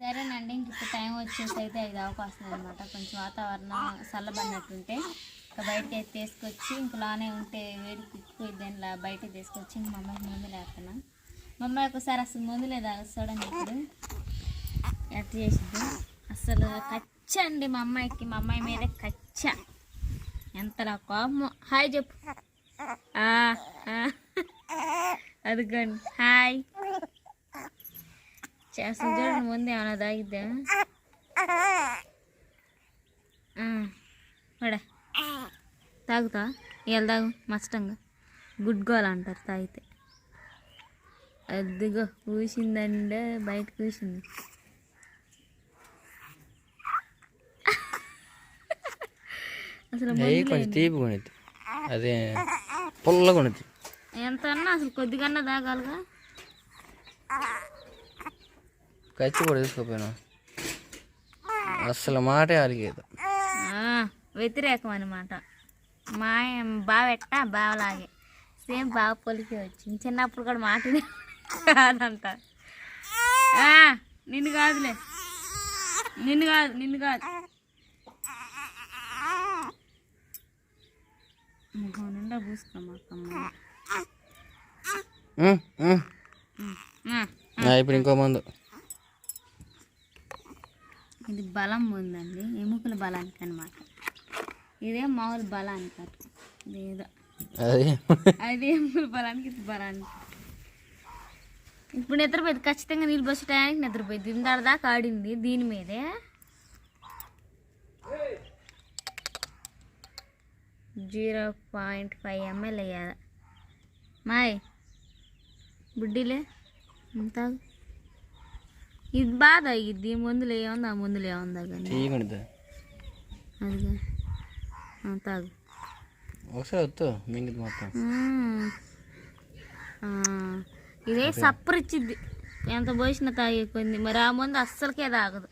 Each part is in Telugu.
సరేనండి ఇంక ఇప్పుడు టైం వచ్చేసి అయితే ఐదు అవకాశం అనమాట కొంచెం వాతావరణం చల్లబడినట్టుంటే ఇంకా బయటకి అయితే తీసుకొచ్చి ఇంకలానే ఉంటే వేడికి ఎక్కువ ఇలా బయటకి తీసుకొచ్చి ఇంక మా అమ్మాయికి ముందు లేకున్నా మా అమ్మాయి ఒకసారి అసలు ముందు లేదా చూడండి ఇప్పుడు ఎట్ చేసిద్ది? అసలు కచ్చ అండి మా అమ్మాయికి మా అమ్మాయి మీద కచ్చ. ఎంతలా కోపం హాయ్ చెప్పు. అదిగోండి. హాయ్. చేస్తుంది చూడండి ముందు ఏమైనా తాగిద్దా? పడ తాగుతా? ఇవాళ తాగు మస్టంగా. గుడ్ గోల్ అంటారు తాగితే. అదిగో కూసిందండి బయట కూసింది. అసలు ఏ కొంచెం తీపి కొనిద్ది. అదే కొనిద్ది. ఎంత అన్నా అసలు కొద్దిగన్నా తాగాలిగా. కచ్చి కూడా తీసుకోపోయినా. అసలు మాటే అలిగేది వ్యతిరేకం అనమాట మా బావ ఎట్టా బావలాగే. సేమ్ బావ పొలికి వచ్చింది. చిన్నప్పుడు కూడా మాట కాదంట. నిన్ను కాదులే. నిన్ను కాదు నిన్ను కాదు. ముఖం నిండా పూసుకోమాకమ్మ ఇప్పుడు ఇంకో మందు. ఇది బలం ఉందండి ఎముకల బలానికి అనమాట ఇదే మామూలు బలానికి అటు ఇదేదో అది? అది ఎముకల బలానికి ఇది బలానికి. ఇప్పుడు నిద్రపోయింది. ఖచ్చితంగా నీళ్ళు బస్సు టయానికి నిద్రపోయింది. ఇందాడ దాకా ఆడింది దీని మీదే. జీరో పాయింట్ ఫైవ్ ఎంఎల్ అయ్యాదా. మాయ్ బుడ్డిలే తాగు ఇది బాధ ఇది మందులు ఏముంది ఆ మందులు ఏముందా కానీ అదిగా తాగు ఒకసారి వద్దు మింగిది మొత్తం ఇదే సప్పరిచ్చిద్ది ఎంత పోసినా తాగే కొంది మరి ఆ మందు అస్సలకే తాగదు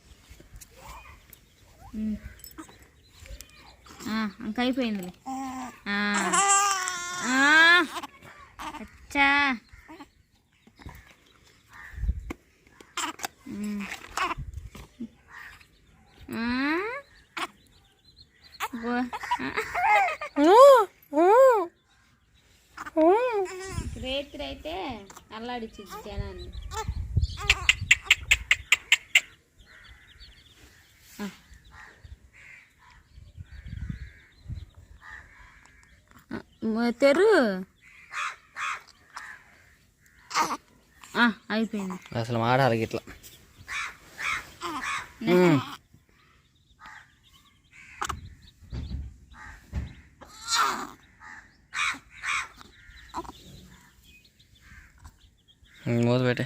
ఇంక అయిపోయిందిలే. అచ్చా మ్మ్. ఆ. గో- రేత్రి అయితే అల్లాడిచ్చిద్ది జనాన్ని తెరు. అయిపోయింది. అసలు మాట అలిగి ఇట్లా మూత పెట్టే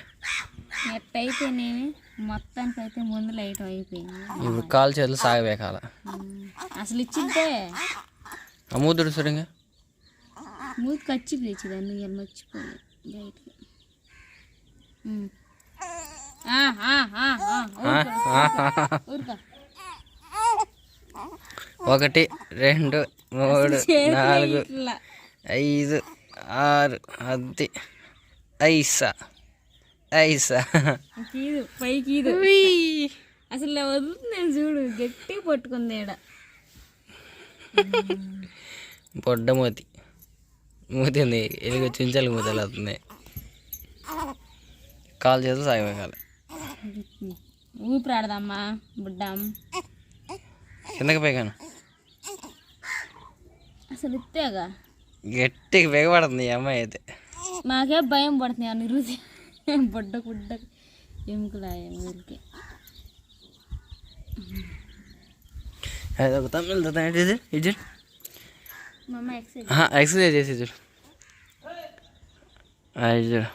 ఎట్టయితేనేమి మొత్తానికి అయితే ముందు లైట్ అయిపోయింది. ఇప్పుడు కాలు చేతులు సాగబేకాల. అసలు ఇచ్చిద్దే ఆ మూతుడు సరిగా మూతి కచ్చి పిలిచిదాన్ని ఇవాళ మర్చిపోయి. బయటికి. ఒకటి రెండు మూడు నాలుగు ఐదు ఆరు అది ఐసా. ఐసా. కీదు పైకి. అసలు వదులుతున్నాను చూడు గట్టిగా పట్టుకుంది ఈడ. పొడ్డ మూతి. మూతి ఉంది ఎలుగు చించాలి మూతలు అవుతుంది కాలు చేతులు సాగబేకాలి ఊపిరాడదమ్మా బుడ్డాం. కిందకి పైగాను అసలు ఇత్తేగా గట్టిగా బిగపడుతుంది ఈ అమ్మాయి అయితే. మాకే భయం పడుతుంది అన్ని రుచి బుడ్డ బుడ్డ ఎముకలాయ ఊరికి. అది ఒక తమిళ ఇది ఇది ఎక్సర్సైజ్ చేసి చూడు. ఇది చూడు.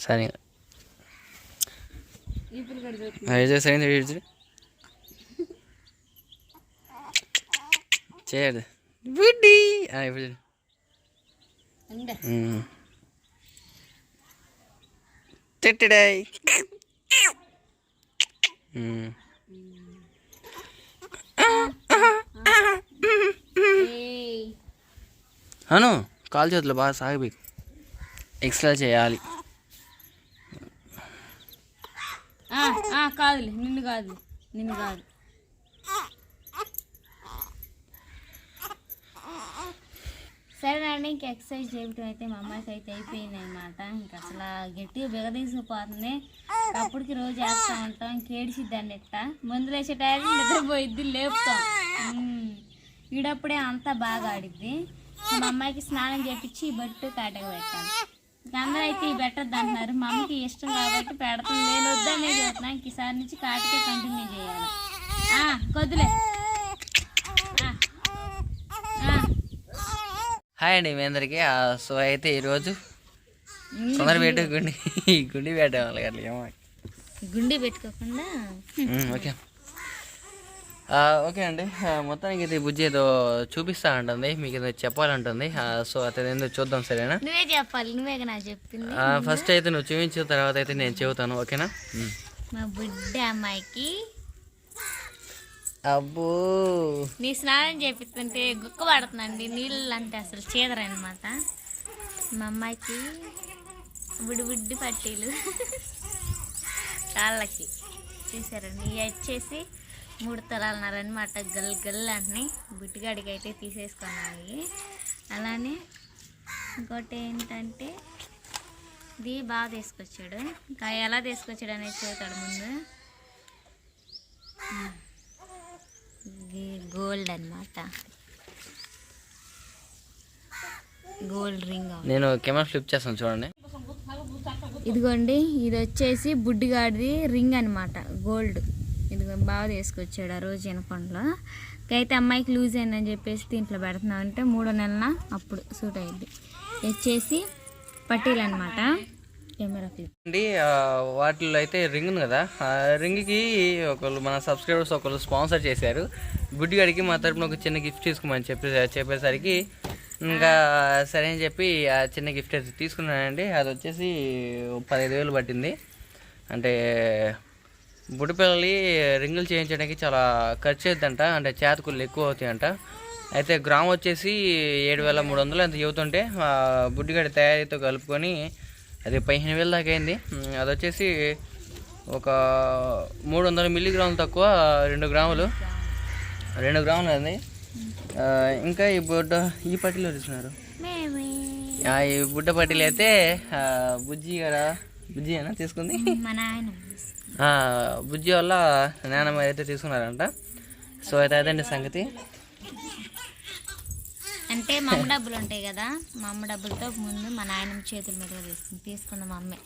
సరే. ఇది సరే చూడు. ఇప్పుడు చూడు. తిట్టడాయ్. అను కాలు చేతులు బాగా సాగಬೇಕು ఎక్స్ట్రా చేయాలి. ఆ, ఆ, కాదులే నిన్ను కాదు నిన్ను కాదు. సరేనండి ఇంక ఎక్సర్సైజ్ చేయటం అయితే మా అమ్మాయికి అయితే అయిపోయింది అనమాట ఇంక అసలు గట్టిగా బిగదీసిపోతుంది అప్పటికి రోజు వేస్తూ ఉంటాం ఇంకేడిసిద్దండి ఇట్ట మందులు వేసే టైం నిద్రపోయిద్ది లేపుతాం. ఈడప్పుడే అంతా బాగా ఆడిద్ది. మా అమ్మాయికి స్నానం చేపించి ఈ బట్టు కాటగా పెట్టాను. ఇంక అందరూ అయితే ఈ బెటర్ అంటున్నారు. మా అమ్మకి ఇష్టం కాబట్టి పెడతాం. నేను వద్దనే చెబుతున్నా ఇంక ఈసారి నుంచి కాటికే కంటిన్యూ చేయాలి. ఆ, కొద్దులే ఆ. ఆ. హాయ్ అండి మీ అందరికీ. ఆ, సో అయితే ఈరోజు తొందర పెట్టు గుండి గుండి పెట్టేవాళ్ళు అట్లా ఏమో. గుండె పెట్టుకోకుండా? ఓకే. ఓకే అండి. మొత్తానికి ఇది బుజ్జి ఏదో చూపిస్తా ఉంటుంది మీకు ఏదో చెప్పాలంటుంది. సో అతను ఏందో చూద్దాం సరేనా? నువ్వే చెప్పాలి నువ్వే నాకు చెప్పింది. ఆ, ఫస్ట్ అయితే నువ్వు చూపించిన తర్వాత అయితే నేను చెబుతాను ఓకేనా. మా బుడ్డ అమ్మాయికి అబ్బో. నీ స్నానం చేపిస్తుంటే గుక్క పడుతుందండి. నీళ్ళు అంటే అసలు చేదరనమాట మా అమ్మాయికి బుడ్డి పట్టీలు. కాళ్ళకి చూసారండి ఇవి వచ్చేసి మూడు తలాలన్నారనమాట గల్ గల్ అంటున్నాయి బుడ్డిగాడికి అయితే తీసేసుకున్నాయి. అలానే ఇంకోటి ఏంటంటే ఇది బాగా తీసుకొచ్చాడు. ఇంకా ఎలా తీసుకొచ్చాడు అనేది చూస్తాడు ముందు. ఇది గోల్డ్ అన్నమాట. గోల్డ్ రింగ్ నేను కెమెరా ఫ్లిప్ చేస్తాను చూడండి. ఇదిగోండి ఇది వచ్చేసి బుడ్డిగాడిది రింగ్ అనమాట గోల్డ్. ఇదిగో బాగా తీసుకొచ్చాడు ఆ రోజు ఎనకొండలో అయితే అమ్మాయికి లూజ్ అయిందని చెప్పేసి దీంట్లో పెడుతున్నాం అంటే మూడో నెలల అప్పుడు సూట్ అయ్యింది ఇది వచ్చేసి పట్టీలు అనమాట అండి వాటిలో అయితే రింగ్ ఉంది కదా ఆ రింగ్కి ఒకళ్ళు మన సబ్స్క్రైబర్స్ ఒకళ్ళు స్పాన్సర్ చేశారు. గుడ్డిగాడికి మా తరపున ఒక చిన్న గిఫ్ట్ తీసుకోమని చెప్పి చెప్పేసరికి ఇంకా సరే అని చెప్పి ఆ చిన్న గిఫ్ట్ అయితే తీసుకున్నానండి. అది వచ్చేసి పదిహేను వేలు పట్టింది. అంటే బుడ్డి రింగులు చేయించడానికి చాలా ఖర్చు అవుతుందంట అంటే చేతకులు ఎక్కువ అవుతాయంట. అయితే గ్రామ్ వచ్చేసి ఏడు వేల మూడు వందలు అంత చెబుతుంటే ఆ బుడ్డిగడి తయారీతో కలుపుకొని అది పదిహేను వేలు దాకా అయింది. అది వచ్చేసి ఒక మూడు వందల మిల్లీగ్రాములు తక్కువ రెండు గ్రాములు. రెండు గ్రాములు అది ఆ, ఇంకా ఈ బుడ్డ ఈ పట్టీలో తీసుకున్నారు? ఈ బుడ్డ పట్టీలు అయితే బుజ్జి కదా బుజ్జి అయినా తీసుకుంది? బుజ్జి వల్ల నాన్నమ్మ అయితే తీసుకున్నారంట. సో అయితే అదండి సంగతి. అంటే మా అమ్మ డబ్బులు ఉంటాయి కదా మా అమ్మ డబ్బులతో ముందు మా నాయనమ్మ చేతుల మీదుగా తీసుకుంది తీసుకుంది మా అమ్మే.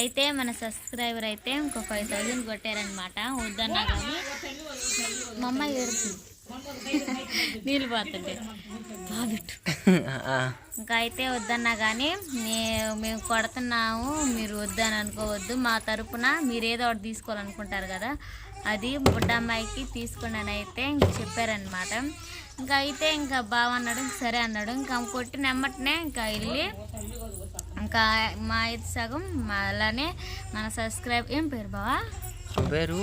అయితే మన సబ్స్క్రైబర్ అయితే ఇంకో ఫైవ్ థౌజండ్ కొట్టారనమాట వద్దన్నా కానీ మా అమ్మ ఏడుతుంది నీళ్ళు పోతుంటే. బాబిట్టు ఇంకా అయితే వద్దన్నా కానీ మేము కొడుతున్నాము మీరు వద్దని అనుకోవద్దు మా తరపున మీరు ఏదో ఒకటి తీసుకోవాలనుకుంటారు కదా అది బుడ్డ అమ్మాయికి తీసుకోండి అని అయితే ఇంక చెప్పారనమాట ఇంకా అయితే ఇంకా బావ అన్నాడు సరే అన్నాడు. ఇంకా కొట్టిన ఎమ్మటనే ఇంకా వెళ్ళి ఇంకా మా ఇది సగం అలానే మన సబ్స్క్రైబ్ ఏం పేరు బావా? పేరు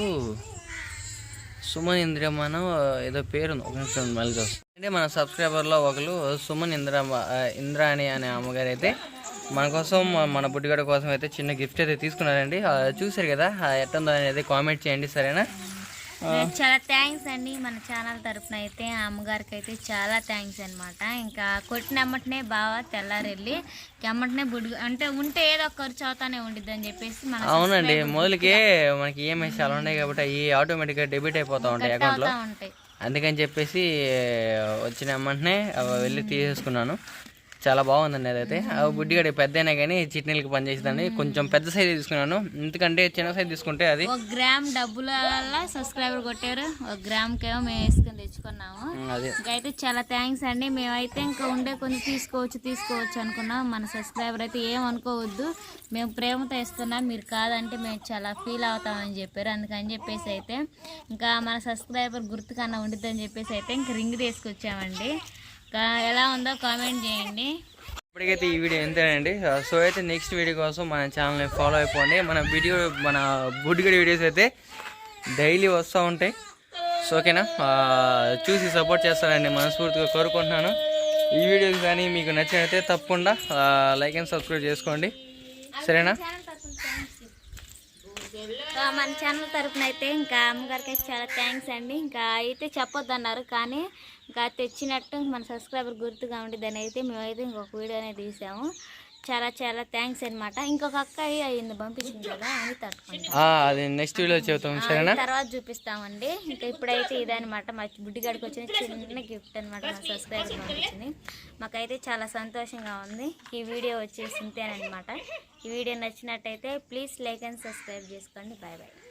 సుమన్ ఇంద్రమనో ఏదో పేరు ఉంది. ఒక నిమిషం మళ్ళీ అంటే మన సబ్స్క్రైబర్లో ఒకరు సుమన్ ఇంద్ర ఇంద్రాణి అనే అమ్మగారు అయితే మన కోసం మన బుడ్డిగడ కోసం అయితే చిన్న గిఫ్ట్ అయితే తీసుకున్నారండి. చూసారు చూశారు కదా ఆ, ఎట్టుందో అనేది కామెంట్ చేయండి సరేనా? చాలా థ్యాంక్స్ అండి. మన ఛానల్ తరపున అయితే ఆ అమ్మగారికి అయితే చాలా థ్యాంక్స్ అన్నమాట. ఇంకా కొట్టిన ఎమ్మటనే బాగా తెల్లారి వెళ్ళి ఎమ్మటనే బుడ్డు అంటే ఉంటే ఏదో ఒక ఖర్చు అవుతానే ఉండిద్ది అని చెప్పేసి మన అవునండి. మొదలుకే మనకి ఈఎంఐ చాలా ఉన్నాయి కాబట్టి అవి ఆటోమేటిక్గా డెబిట్ అయిపోతూ ఉంటాయి అకౌంట్లో ఉంటాయి. అందుకని చెప్పేసి వచ్చిన అవి వెళ్ళి తీసేసుకున్నాను. చాలా బాగుందండి అదైతే. బుడ్డిగడ పెద్ద అయినా కానీ చిట్నీలకి పనిచేసిందండి కొంచెం పెద్ద సైజ్ తీసుకున్నాను. ఎందుకంటే చిన్న సైజ్ తీసుకుంటే అది ఒక గ్రామ్ డబ్బుల సబ్స్క్రైబర్ కొట్టారు. ఒక గ్రామ్కి ఏమో మేము వేసుకొని తెచ్చుకున్నాము. ఇంకైతే చాలా థ్యాంక్స్ అండి. మేమైతే ఇంకా ఉండే కొంచెం తీసుకోవచ్చు తీసుకోవచ్చు అనుకున్నాం. మన సబ్స్క్రైబర్ అయితే ఏం అనుకోవద్దు. మేము ప్రేమతో ఇస్తున్నాం మీరు కాదంటే మేము చాలా ఫీల్ అవుతామని చెప్పారు. అందుకని చెప్పేసి అయితే ఇంకా మన సబ్స్క్రైబర్ గుర్తుకన్నా ఉండిద్దని చెప్పేసి అయితే ఇంక రింగ్ తీసుకొచ్చామండి. ఎలా ఉందో కామెంట్ చేయండి. ఇప్పటికైతే ఈ వీడియో ఎంతేనండి సో అయితే నెక్స్ట్ వీడియో కోసం మన ఛానల్ని ఫాలో అయిపోండి. మన వీడియో మన బుడ్డిగడి వీడియోస్ అయితే డైలీ వస్తూ ఉంటాయి. సో ఓకేనా చూసి సపోర్ట్ చేస్తానండి. మనస్ఫూర్తిగా కోరుకుంటున్నాను. ఈ వీడియోకి కానీ మీకు నచ్చినైతే తప్పకుండా లైక్ అండ్ సబ్స్క్రైబ్ చేసుకోండి. సరేనా? మన ఛానల్ తరఫున అయితే ఇంకా అమ్మగారికి అయితే చాలా థ్యాంక్స్ అండి. ఇంకా అయితే చెప్పొద్దన్నారు కానీ ఇంకా తెచ్చినట్టు మన సబ్స్క్రైబర్ గుర్తుగా ఉండి దాని అయితే మేమైతే ఇంకొక వీడియో అనేది తీసాము. చాలా చాలా థ్యాంక్స్ అనమాట ఇంకొక అక్క అయ్యింది పంపించింది కదా అని అది నెక్స్ట్ వీడియో చెబుతాం సరేనా? తర్వాత చూపిస్తామండి. ఇంకా ఇప్పుడైతే ఇదనమాట మా బుడ్డిగాడికి వచ్చిన చిన్న గిఫ్ట్ అనమాట మా సబ్స్క్రైబర్ పంపించింది. మాకైతే చాలా సంతోషంగా ఉంది. ఈ వీడియో వచ్చేసి ఇంతేనమాట ఈ వీడియో నచ్చినట్టయితే ప్లీజ్ లైక్ అండ్ సబ్స్క్రైబ్ చేసుకోండి. Bye bye